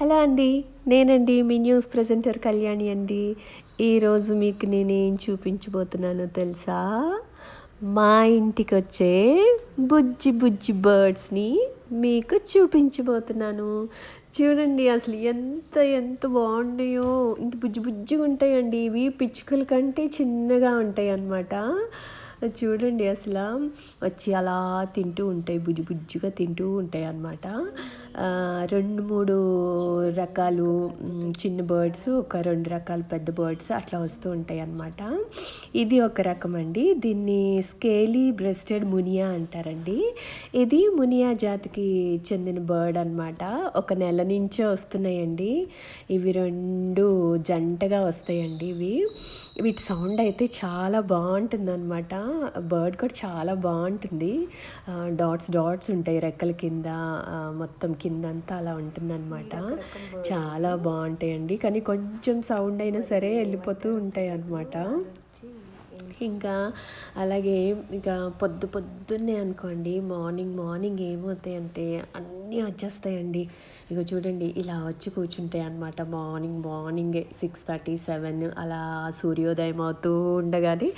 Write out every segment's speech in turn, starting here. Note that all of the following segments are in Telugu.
హలో అండి నేనండి మీ న్యూస్ ప్రజెంటర్ కళ్యాణి అండి. ఈరోజు మీకు నేనేం చూపించబోతున్నానో తెలుసా? మా ఇంటికి వచ్చే బుజ్జి బుజ్జి బర్డ్స్ని మీకు చూపించబోతున్నాను. చూడండి అసలు ఎంత ఎంత బాగున్నాయో ఇంత బుజ్జి బుజ్జిగా ఉంటాయండి ఇవి పిచ్చుకల కంటే చిన్నగా ఉంటాయి అన్నమాట చూడండి అసలు వచ్చి అలా తింటూ ఉంటాయి బుజ్జి బుజ్జిగా తింటూ ఉంటాయి అన్నమాట. రెండు మూడు రకాలు చిన్న బర్డ్స్ ఒక రెండు రకాలు పెద్ద బర్డ్స్ అట్లా వస్తూ ఉంటాయి అన్నమాట. ఇది ఒక రకం అండి. దీన్ని స్కేలీ బ్రెస్టెడ్ మునియా అంటారండి. ఇది మునియా జాతికి చెందిన బర్డ్ అన్నమాట. ఒక నెల నుంచే వస్తున్నాయండి. ఇవి రెండు జంటగా వస్తాయండి ఇవి. వీటి సౌండ్ అయితే చాలా బాగుంటుంది అనమాట బర్డ్ కూడా చాలా బాగుంటుంది. డాట్స్ డాట్స్ ఉంటాయి రెక్కల కింద మొత్తం కింద అంతా అలా ఉంటుంది అనమాట చాలా బాగుంటాయండి. కానీ కొంచెం సౌండ్ అయినా సరే వెళ్ళిపోతూ ఉంటాయి అన్నమాట ఇంకా అలాగే ఇక పొద్దు పొద్దున్నే అనుకోండి మార్నింగ్ మార్నింగ్ ఏమవుతాయంటే అన్నీ వచ్చేస్తాయండి. ఇక చూడండి ఇలా వచ్చి కూర్చుంటాయి అనమాట మార్నింగ్ మార్నింగే సిక్స్ థర్టీ సెవెన్ అలా సూర్యోదయం అవుతూ ఉండగానే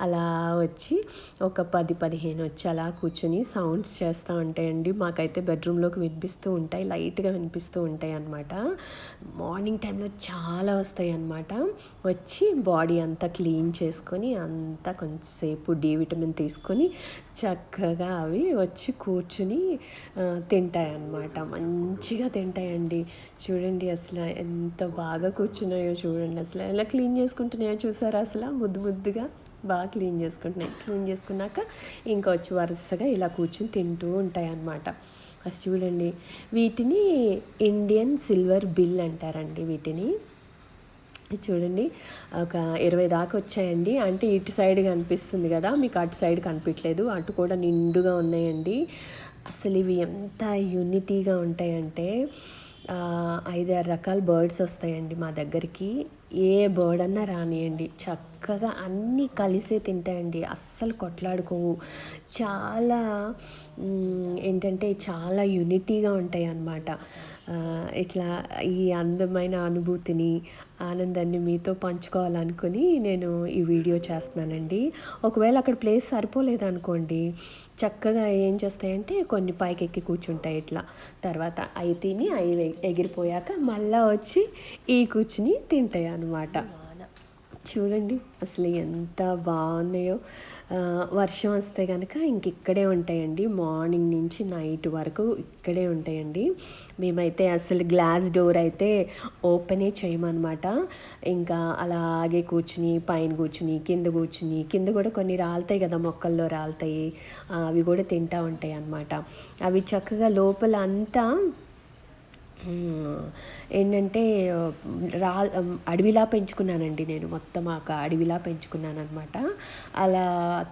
అలా వచ్చి ఒక పది పదిహేను వచ్చి అలా కూర్చొని సౌండ్స్ చేస్తూ ఉంటాయండి. మాకైతే బెడ్రూమ్లోకి వినిపిస్తూ ఉంటాయి లైట్గా వినిపిస్తూ ఉంటాయి అన్నమాట. మార్నింగ్ టైంలో చాలా వస్తాయి అన్నమాట. వచ్చి బాడీ అంతా క్లీన్ చేసుకొని అంతా కొంచెంసేపు డి విటమిన్ తీసుకొని చక్కగా అవి వచ్చి కూర్చుని తింటాయన్నమాట. తింటాయి అన్నమాట మంచిగా తింటాయండి. చూడండి అసలు ఎంత బాగా కూర్చున్నాయో చూడండి. అసలు ఎలా క్లీన్ చేసుకుంటున్నాయో చూసారా అసలు? ముద్దు ముద్దుగా బాగా క్లీన్ చేసుకుంటున్నాయి. క్లీన్ చేసుకున్నాక ఇంకా వచ్చి వరుసగా ఇలా కూర్చుని తింటూ ఉంటాయి అన్నమాట చూడండి వీటిని ఇండియన్ సిల్వర్ బిల్ అంటారండి వీటిని. చూడండి ఒక ఇరవై దాకా వచ్చాయండి. అంటే ఇటు సైడ్ కనిపిస్తుంది కదా మీకు అటు సైడ్ కనిపించలేదు అటు కూడా నిండుగా ఉన్నాయండి. అసలు ఇవి ఎంత యూనిటీగా ఉంటాయంటే ఐదారు రకాల బర్డ్స్ వస్తాయండి మా దగ్గరికి. ఏ బర్డ్ అన్నా రానియండి. చక్కగా అన్నీ కలిసే తింటాయండి. అస్సలు కొట్లాడుకోవు. చాలా ఏంటంటే చాలా యూనిటీగా ఉంటాయి అన్నమాట ఇట్లా ఈ అందమైన అనుభూతిని ఆనందాన్ని మీతో పంచుకోవాలనుకుని నేను ఈ వీడియో చేస్తున్నానండి. ఒకవేళ అక్కడ ప్లేస్ సరిపోలేదు అనుకోండి చక్కగా ఏం చేస్తాయంటే కొన్ని పైకెక్కి కూర్చుంటాయి ఇట్లా. తర్వాత అవి తిని అవి ఎగిరిపోయాక మళ్ళా వచ్చి ఈ కూర్చుని తింటాయి అన్నమాట చూడండి అసలు ఎంత బాగున్నాయో. వర్షం వస్తే కనుక ఇంక ఇక్కడే ఉంటాయండి. మార్నింగ్ నుంచి నైట్ వరకు ఇక్కడే ఉంటాయండి. మేమైతే అసలు గ్లాస్ డోర్ అయితే ఓపెనే చేయమన్నమాట. ఇంకా అలాగే కూర్చుని పైన కూర్చుని కింద కూర్చుని కింద కూడా కొన్ని రాలుతాయి కదా మొక్కల్లో రాలుతాయి. అవి కూడా తింటూ ఉంటాయి అన్నమాట అవి చక్కగా లోపల అంతా ఏంటంటే రా అడవిలా పెంచుకున్నానండి నేను. మొత్తం ఒక అడవిలా పెంచుకున్నాను అనమాట అలా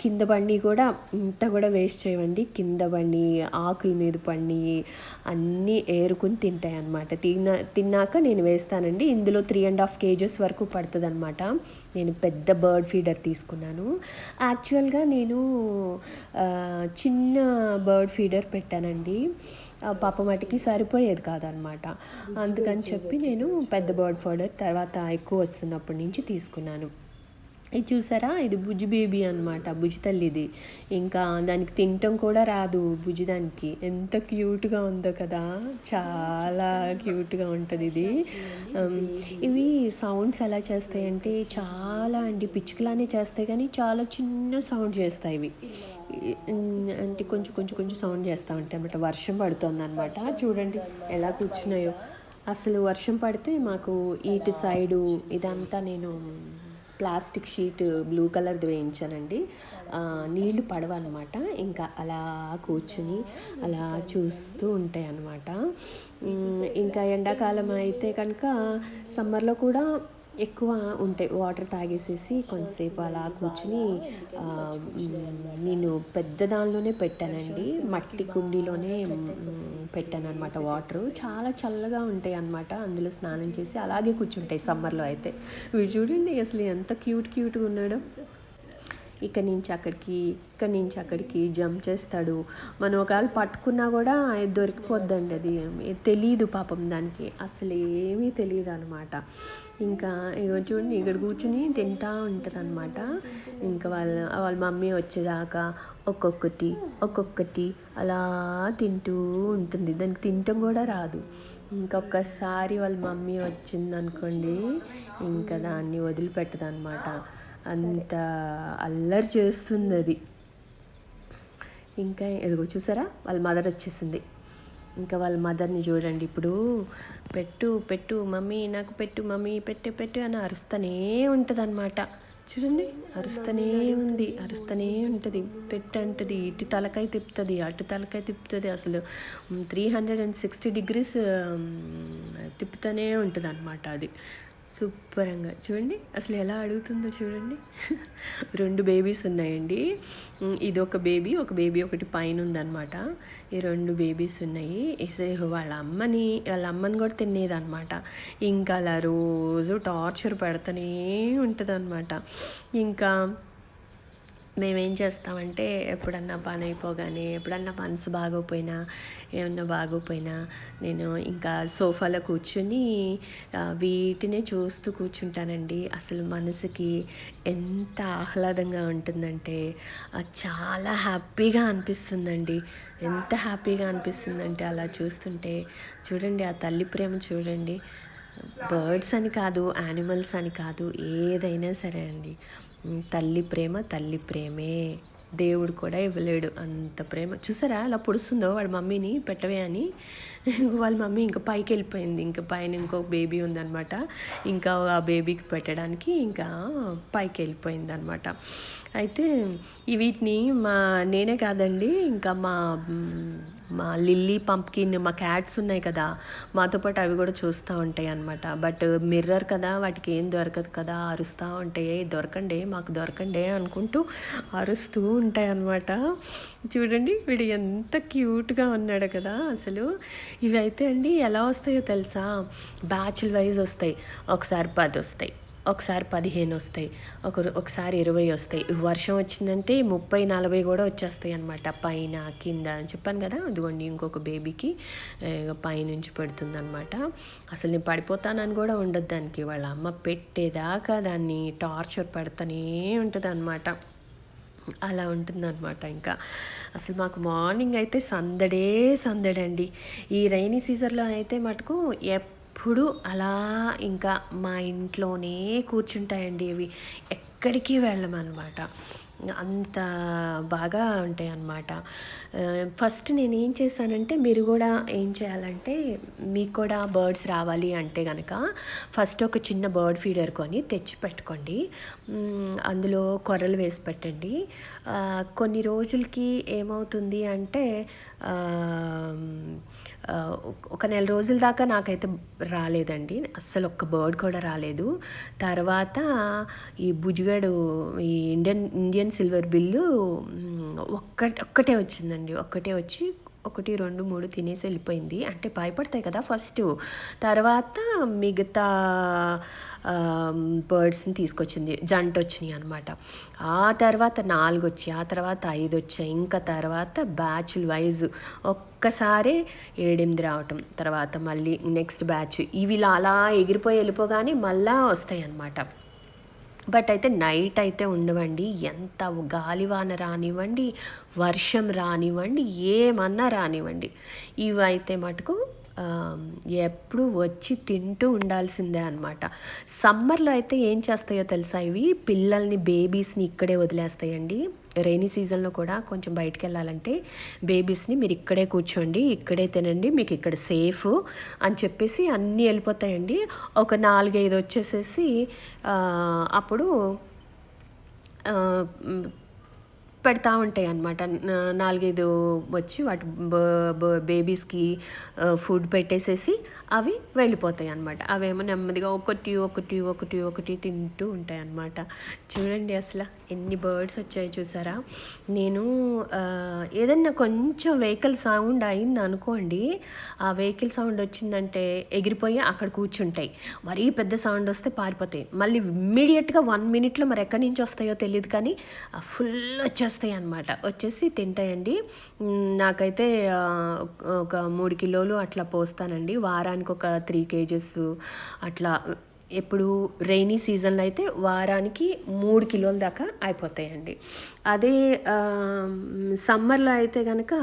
కింద బండి కూడా ఇంత కూడా వేస్ట్ చేయవండి. కింద బండి ఆకుల మీద పండి అన్నీ ఏరుకుని తింటాయి అనమాట తిన్న తిన్నాక నేను వేస్తానండి. ఇందులో త్రీ అండ్ హాఫ్ కేజెస్ వరకు పడుతుంది అనమాట నేను పెద్ద బర్డ్ ఫీడర్ తీసుకున్నాను. యాక్చువల్గా నేను చిన్న బర్డ్ ఫీడర్ పెట్టానండి. పాప మటుకి సరిపోయేది కాదనమాట. అందుకని చెప్పి నేను పెద్ద బర్డ్ ఫోడర్ తర్వాత ఎక్కువ వస్తున్నప్పటి నుంచి తీసుకున్నాను. ఇది చూసారా? ఇది బుజ్జి బేబీ అనమాట బుజ్జి తల్లిది. ఇంకా దానికి తినటం కూడా రాదు బుజ్జి దానికి. ఎంత క్యూట్గా ఉందో కదా చాలా క్యూట్గా ఉంటుంది ఇది. ఇవి సౌండ్స్ ఎలా చేస్తాయంటే చాలా అండి పిచ్చుకలానే చేస్తాయి కానీ చాలా చిన్న సౌండ్ చేస్తాయి ఇవి. అంటే కొంచెం కొంచెం కొంచెం సౌండ్ చేస్తూ ఉంటాయి అన్నమాట. వర్షం పడుతుంది అనమాట చూడండి ఎలా కూర్చున్నాయో. అసలు వర్షం పడితే మాకు ఇటు సైడు ఇదంతా నేను ప్లాస్టిక్ షీట్ బ్లూ కలర్ది వేయించానండి. నీళ్ళు పడవన్నమాట. ఇంకా అలా కూర్చుని అలా చూస్తూ ఉంటాయి అన్నమాట ఇంకా ఎండాకాలం అయితే కనుక సమ్మర్లో కూడా ఎక్కువ ఉంటాయి వాటర్ తాగేసేసి కొంతసేపు అలా కూర్చుని నేను పెద్ద దానిలోనే పెట్టానండి. మట్టి కుండీలోనే పెట్టాను అనమాట వాటర్. చాలా చల్లగా ఉంటాయి అన్నమాట అందులో స్నానం చేసి అలాగే కూర్చుంటాయి సమ్మర్లో అయితే. వీడు చూడండి అసలు ఎంత క్యూట్ క్యూట్గా ఉన్నాడో. ఇక్కడి నుంచి అక్కడికి ఇక్కడి నుంచి అక్కడికి జంప్ చేస్తాడు. మనం ఒకవేళ పట్టుకున్నా కూడా దొరికిపోద్దండి అది. తెలియదు పాపం దానికి. అసలు ఏమీ తెలియదు అనమాట. ఇంకా ఇగో చూడండి ఇక్కడ కూర్చుని తింటా ఉంటుంది అనమాట ఇంకా వాళ్ళ వాళ్ళ మమ్మీ వచ్చేదాకా ఒక్కొక్కటి ఒక్కొక్కటి అలా తింటూ ఉంటుంది. దానికి తినటం కూడా రాదు. ఇంకొకసారి వాళ్ళ మమ్మీ వచ్చిందనుకోండి ఇంకా దాన్ని వదిలిపెట్టదనమాట అంత అల్లరి చేస్తుంది అది ఇంకా ఎదుగు చూసారా? వాళ్ళ మదర్ వచ్చేసింది. ఇంకా వాళ్ళ మదర్ని చూడండి. ఇప్పుడు పెట్టు పెట్టు మమ్మీ నాకు పెట్టు మమ్మీ పెట్టు పెట్టు అని అరుస్తూనే ఉంటుంది అనమాట చూడండి అరుస్తూనే ఉంది అరుస్తూనే ఉంటుంది. పెట్టు అంటుంది ఇటు తలకాయ తిప్పుతుంది అటు తలకాయ తిప్పుతుంది. అసలు three hundred and sixty degrees తిప్పుతూనే ఉంటుంది అనమాట అది. సూపరంగా. చూడండి అసలు ఎలా అడుగుతుందో చూడండి. రెండు బేబీస్ ఉన్నాయండి. ఇది ఒక బేబీ ఒక బేబీ ఒకటి పైన ఉందన్నమాట. ఈ రెండు బేబీస్ ఉన్నాయి. వాళ్ళ అమ్మని వాళ్ళ అమ్మని కూడా తినేదనమాట ఇంకా అలా రోజు టార్చర్ పెడతానే ఉంటుంది ఇంకా మేమేం చేస్తామంటే ఎప్పుడన్నా పని అయిపోగానే ఎప్పుడన్నా మనసు బాగోపోయినా ఏమన్నా బాగోపోయినా నేను ఇంకా సోఫాలో కూర్చుని వీటినే చూస్తూ కూర్చుంటానండి. అసలు మనసుకి ఎంత ఆహ్లాదంగా ఉంటుందంటే చాలా హ్యాపీగా అనిపిస్తుందండి. ఎంత హ్యాపీగా అనిపిస్తుందంటే అలా చూస్తుంటే. చూడండి ఆ తల్లి ప్రేమ చూడండి. బర్డ్స్ అని కాదు యానిమల్స్ అని కాదు ఏదైనా సరే అండి. తల్లి ప్రేమ తల్లి ప్రేమే. దేవుడు కూడా ఇవ్వలేడు. అంత ప్రేమ. చూసారా? అలా పొడుస్తుందో వాళ్ళ మమ్మీని పెట్టవే అని. వాళ్ళ మమ్మీ ఇంకా పైకి వెళ్ళిపోయింది. ఇంకా పైన ఇంకో బేబీ ఉందన్నమాట. ఇంకా ఆ బేబీకి పెట్టడానికి ఇంకా పైకి వెళ్ళిపోయింది అనమాట అయితే ఈ వీటిని మా నేనే కాదండి ఇంకా మా మా లిల్లీ పంప్కిన్ మా క్యాట్స్ ఉన్నాయి కదా మాతో పాటు అవి కూడా చూస్తూ ఉంటాయి అనమాట బట్ మిర్రర్ కదా వాటికి ఏం దొరకదు కదా అరుస్తూ ఉంటాయి దొరకండి మాకు దొరకండి అనుకుంటూ అరుస్తూ ఉంటాయి అనమాట చూడండి వీడు ఎంత క్యూట్గా ఉన్నాడు కదా అసలు. ఇవి అయితే అండి ఎలా వస్తాయో తెలుసా? బ్యాచ్ల వైజ్ వస్తాయి ఒకసారి పది వస్తాయి ఒకసారి పదిహేను వస్తాయి ఒక ఒకసారి ఇరవై వస్తాయి. వర్షం వచ్చిందంటే ముప్పై నలభై కూడా వచ్చేస్తాయి అనమాట పైన కింద అని చెప్పాను కదా అదిగోండి ఇంకొక బేబీకి పైనుంచి పెడుతుంది అనమాట అసలు నేను పడిపోతానని కూడా ఉండదు దానికి వాళ్ళ అమ్మ పెట్టేదాకా దాన్ని టార్చర్ పెడతానే ఉంటుంది అనమాట అలా ఉంటుందన్నమాట ఇంకా. అసలు మాకు మార్నింగ్ అయితే సందడే సందడండి. ఈ రైనీ సీజన్లో అయితే మటుకు ఎప్పుడు అలా ఇంకా మా ఇంట్లోనే కూర్చుంటాయండి ఇవి. ఎక్కడికి వెళ్ళమన్నమాట అంత బాగా ఉంటాయి అన్నమాట ఫస్ట్ నేను ఏం చేశానంటే మీరు కూడా ఏం చేయాలంటే మీకు కూడా బర్డ్స్ రావాలి అంటే కనుక ఫస్ట్ ఒక చిన్న బర్డ్ ఫీడర్ కొని తెచ్చి పెట్టుకోండి. అందులో కొర్రలు వేసి పెట్టండి. కొన్ని రోజులకి ఏమవుతుంది అంటే ఒక నెల రోజుల దాకా నాకైతే రాలేదండి. అస్సలు ఒక్క బర్డ్ కూడా రాలేదు. తర్వాత ఈ భుజగడు ఈ ఇండియన్ ఇండియన్ సిల్వర్ బిల్లు ఒక్క ఒక్కటే వచ్చిందండి. ఒక్కటే వచ్చి ఒకటి రెండు మూడు తినేసి వెళ్ళిపోయింది. అంటే భయపడతాయి కదా ఫస్ట్. తర్వాత మిగతా బర్డ్స్ని తీసుకొచ్చింది. జంట వచ్చినాయి అనమాట ఆ తర్వాత నాలుగు వచ్చాయి ఆ తర్వాత ఐదు వచ్చాయి ఇంకా తర్వాత బ్యాచ్లు వైజ్ ఒక్కసారి ఏడెనిమిది రావటం. తర్వాత మళ్ళీ నెక్స్ట్ బ్యాచ్. ఇవి ఇలా అలా ఎగిరిపోయి వెళ్ళిపోగానే మళ్ళా వస్తాయి అన్నమాట బట్ అయితే నైట్ అయితే ఉండవండి. ఎంత గాలివాన రానివ్వండి వర్షం రానివ్వండి ఏమన్నా రానివ్వండి. ఇవి అయితే మటుకు ఎప్పుడు వచ్చి తింటూ ఉండాల్సిందే అనమాట సమ్మర్లో అయితే ఏం చేస్తాయో తెలుసా ఇవి? పిల్లల్ని బేబీస్ని ఇక్కడే వదిలేస్తాయండి. రైనీ సీజన్లో కూడా కొంచెం బయటికి వెళ్ళాలంటే బేబీస్ని మీరు ఇక్కడే కూర్చోండి ఇక్కడే తినండి మీకు ఇక్కడ సేఫ్ అని చెప్పేసి అన్నీ వెళ్ళిపోతాయండి. ఒక నాలుగైదు వచ్చేసేసి అప్పుడు పెడతా ఉంటాయి అన్నమాట. నాలుగైదు వచ్చి వాటి బేబీస్కి ఫుడ్ పెట్టేసేసి అవి వెళ్ళిపోతాయి అన్నమాట అవేమో నెమ్మదిగా ఒకటి ఒకటి ఒకటి ఒకటి తింటూ ఉంటాయి అన్నమాట చూడండి అసలు ఎన్ని బర్డ్స్ వచ్చాయో చూసారా? నేను ఏదన్నా కొంచెం వెహికల్ సౌండ్ అయింది అనుకోండి ఆ వెహికల్ సౌండ్ వచ్చిందంటే ఎగిరిపోయి అక్కడ కూర్చుంటాయి. మరీ పెద్ద సౌండ్ వస్తే పారిపోతాయి. మళ్ళీ ఇమ్మీడియట్గా వన్ మినిట్లో మరి ఎక్కడి నుంచి వస్తాయో తెలియదు కానీ ఫుల్ వచ్చేస్తాయి అన్నమాట. వచ్చేసి తింటాయండి. నాకైతే ఒక మూడు కిలోలు అట్లా పోస్తానండి. వారానికి ఒక త్రీ కేజెస్ అట్లా ఎప్పుడు రైనీ సీజన్లో అయితే వారానికి మూడు కిలోల దాకా అయిపోతాయండి. అదే సమ్మర్లో అయితే కనుక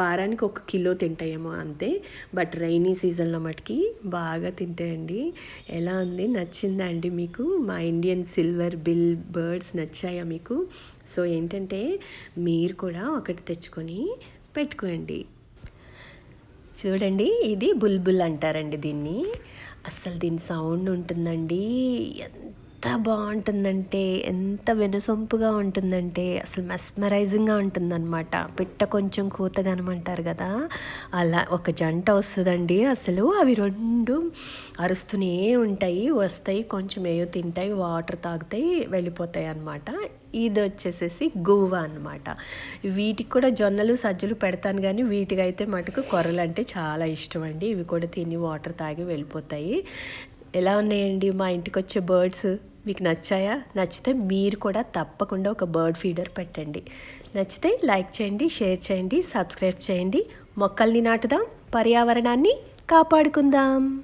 వారానికి ఒక కిలో తింటాయేమో అంతే. బట్ రైనీ సీజన్లో మటుకి బాగా తింటాయండి. ఎలా ఉంది నచ్చిందా అండి మీకు? మా ఇండియన్ సిల్వర్ బిల్ బర్డ్స్ నచ్చాయా మీకు? సో ఏంటంటే మీరు కూడా ఒకటి తెచ్చుకొని పెట్టుకోండి. చూడండి ఇది బుల్బుల్ అంటారండి దీన్ని. అస్సలు దీని సౌండ్ ఉంటుందండి. ఎంత బాగుంటుందంటే ఎంత వినసొంపుగా ఉంటుందంటే అసలు మెస్మరైజింగ్గా ఉంటుందన్నమాట. పిట్ట కొంచెం కూతగనమంటారు కదా అలా ఒక జంట వస్తుందండి. అసలు అవి రెండు అరుస్తూనే ఉంటాయి వస్తాయి కొంచెం ఏయో తింటాయి వాటర్ తాగుతాయి వెళ్ళిపోతాయి అన్నమాట. ఇది వచ్చేసేసి గోవా అనమాట వీటికి కూడా జొన్నలు సజ్జలు పెడతాను కానీ వీటికి అయితే మటుకు కొర్రలు అంటే చాలా ఇష్టం అండి ఇవి కూడా తిని వాటర్ తాగి వెళ్ళిపోతాయి. ఎలా ఉన్నాయండి మా ఇంటికి వచ్చే బర్డ్స్? మీకు నచ్చాయా? నచ్చితే మీరు కూడా తప్పకుండా ఒక బర్డ్ ఫీడర్ పెట్టండి. నచ్చితే లైక్ చేయండి షేర్ చేయండి సబ్స్క్రైబ్ చేయండి. మొక్కల్ని నాటుదాం పర్యావరణాన్ని కాపాడుకుందాం.